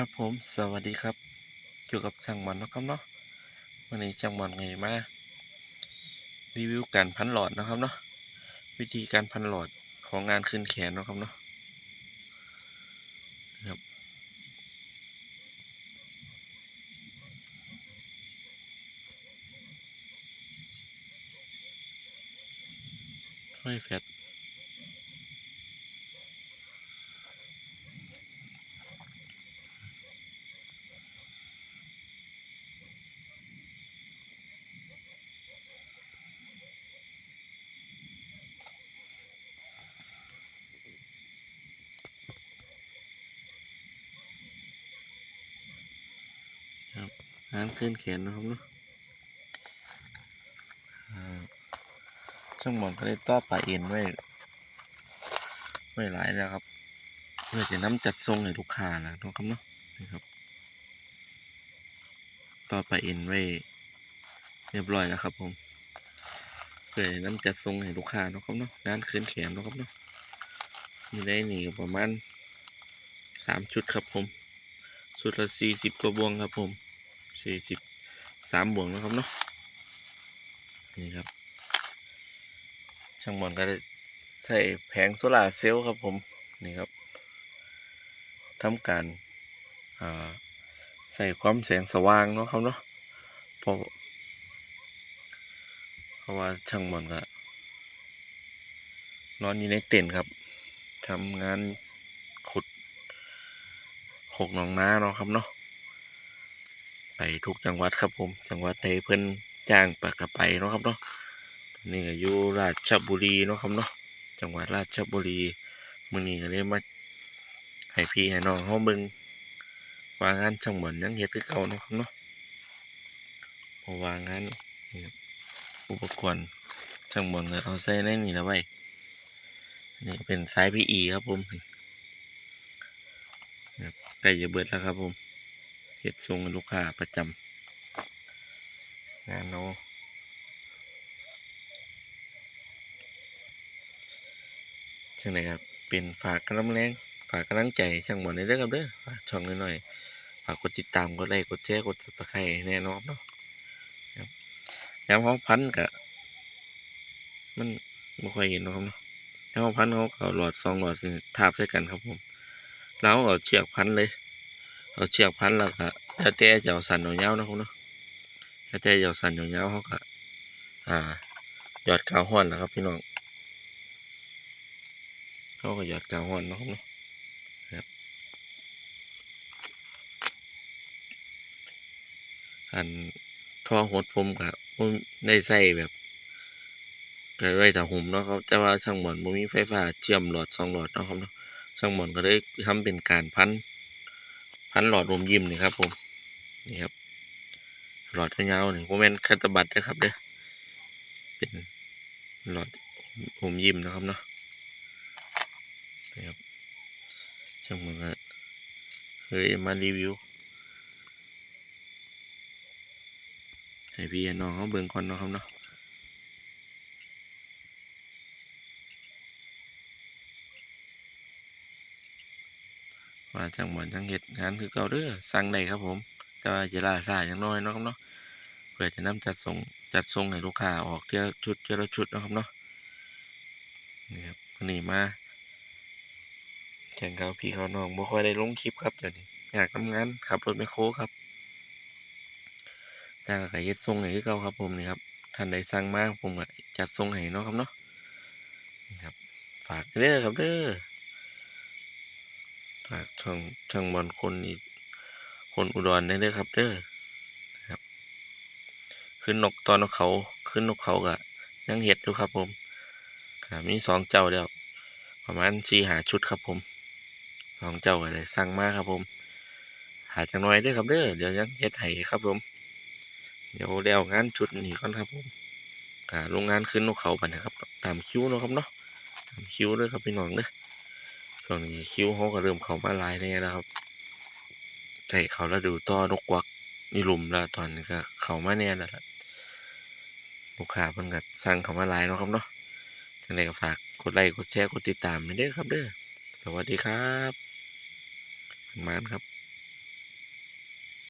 ครับผมสวัสดีครับ อยู่กับช่างหมอนนะครับเนาะวันนี้ช่างหมอนไงมารีวิวการพันหลอดนะครับเนาะวิธีการพันหลอดของงานขึ้นแขนนะครับเนาะครับไฟแฟต ครับงานขึ้นแขนเนาะครับเนาะช่างหมอนก็ได้ต่อปลาเอ็นไว้ ไว้หลายแล้วครับ เพื่อจะน้ำจัดทรงให้ลูกค้านะเนาะครับเนาะนี่ครับต่อปลาเอ็นไว้ เรียบร้อยแล้วครับ ผมเพื่อจะน้ำจัดทรงให้ลูกค้านะครับเนาะงานขึ้นแขนเนาะครับเนาะมีได้นี่ประมาณสามชุดครับผมชุดละสี่สิบกว่าบวงครับผม สี่สิบสามบวงนะครับเนาะนี่ครับ ช่างบอลก็ได้ใส่แผงโซลาเซลล์ครับผมนี่ครับทำการาใส่ความแสงสว่างเนาะครับเนาะเพราะเพราะว่าช่างบอลก็นอนอยู่ในเต็นท์ครับทำงานขุดหกหนองน้าเนาะครับเนาะ ไปทุกจังหวัดครับผม จังหวัดใดเพิ่นจ้างปากกะไปเนาะครับเนาะนี่ก็อยู่ราชบุรีเนาะครับเนาะจังหวัดราชบุรีมื้อนี้ก็เลยมาให้พี่ให้น้องเฮาเบิ่งว่างานจังหวัดยังเฮ็ดคือเก่าเนาะครับเนาะพราวางานอุปกรณ์จังหวัดก็เอาใส่ในนี่แล้วไว้นี่เป็นสาย PE ครับผมใกล้จะเบิดแล้วครับผม เฮ็ดส่งลูกค้าประจำงานเนาะช่งไหนครับ เป็นฝากกำลังแรงฝากกำลังใจช่างหมอนได้เด้อครับเด้อฝากช่องน้อยๆฝากกดติดตามกดไลค์กดแชร์กดซับสไครต์แน่นอนเนาะครับแล้วห้องพันกะมันไม่ค่อยเห็นเนาะครับเนาะแล้วห้องพันเขาเอาหลอดสองหลอดสิทาบใส่กันครับผมแล้วเอาเชือกพันเลย เอาเชือกพันแล้วก็แล้วแต่จะเอาสันเอายาวนะครับเนาะแล้วแต่จะเอาสันเอายาวเขาก็อ่ายอดกาวห้อนนะครับพี่น้องเขาก็หยอดกาวห้อนนะครับเนาะครับอันท่อหดผมกับผมได้ใส่แบบก็ไว้ถ้าหุ่มเนาะครับแต่ว่าช่างหมอนบ่มีไฟฟ้าเชื่อมหลอดสองหลอดเนาะครับเนาะช่างหมอนก็เลยทำเป็นการพัน พันหลอดลมยิ้มนี่ครับ ผมนี่ครับ หลอดยาวๆนี่ผมเป็นคัตเตบัตนะครับเด้อเป็นหลอดลมยิ้มนะครับเนาะนะครับช่างมันก็เคยมารีวิวให้พี่น้องเขาเบิ่งก่อนเนาะครับเนาะ ว่าจังหวัดจังเฮ็ดงานคือเก่าเด้อสั่งได้ครับผมแต่ว่าจะล่าช้าอย่างน้อยเนาะครับเนาะเพื่อจะนำจัดส่งจัดส่งให้ลูกค้าออกเทีละชุดเทีละชุดนะครับเนาะนี่ครับวันนี้มาแข่งกับพี่เขาน้องบ่ค่อยได้ลงคลิปครับเดี๋ยวนี้อยากทำงานขับรถไมคโครครับแต่ก็เฮ็ดทรงให้คือเก่าครับผมนี่ครับท่านใดสั่งมาผมก็จัดทรงให้เนาะครับเนาะนี่ครับฝากเด้อครับเด้อ ฝากช่องช่างบอลคนอีก คนอุดรได้เด้อครับเด้อครับ ขึ้นนกตอนนกเขา ขึ้นนกเขาก็ยังเฮ็ดอยู่ครับผมมีสองเจ้าเดียวประมาณสี่หาชุดครับผมสองเจ้าก็เลยสั่งมาครับผม หาจังน้อยด้วยครับเด้อเดี๋ยวยังเฮ็ดให้ครับผม เดี๋ยวเดี๋ยวงานชุดนี้ก่อนครับผมโรงงานขึ้นนกเขาบัดนะครับ ตามคิวนะครับเนาะตามคิวเลยครับพี่น้องเด้อ ตอนนี้คิ้วเขาก็เริ่มเข้ามาลายแล้วนะครับใส่เขาแล้วดูต้อนกกวักนี่ลุมแล้วตอนนี้ก็เข้ามาแน่แล้วล่ะลูกค้าเพิ่งก็สั่งเข้ามาลายเนาะครับเนาะจังไดก็ฝากกดไลค์กดแชร์กดติดตามไปเด้อครับเด้อสวัสดีครับมานครับ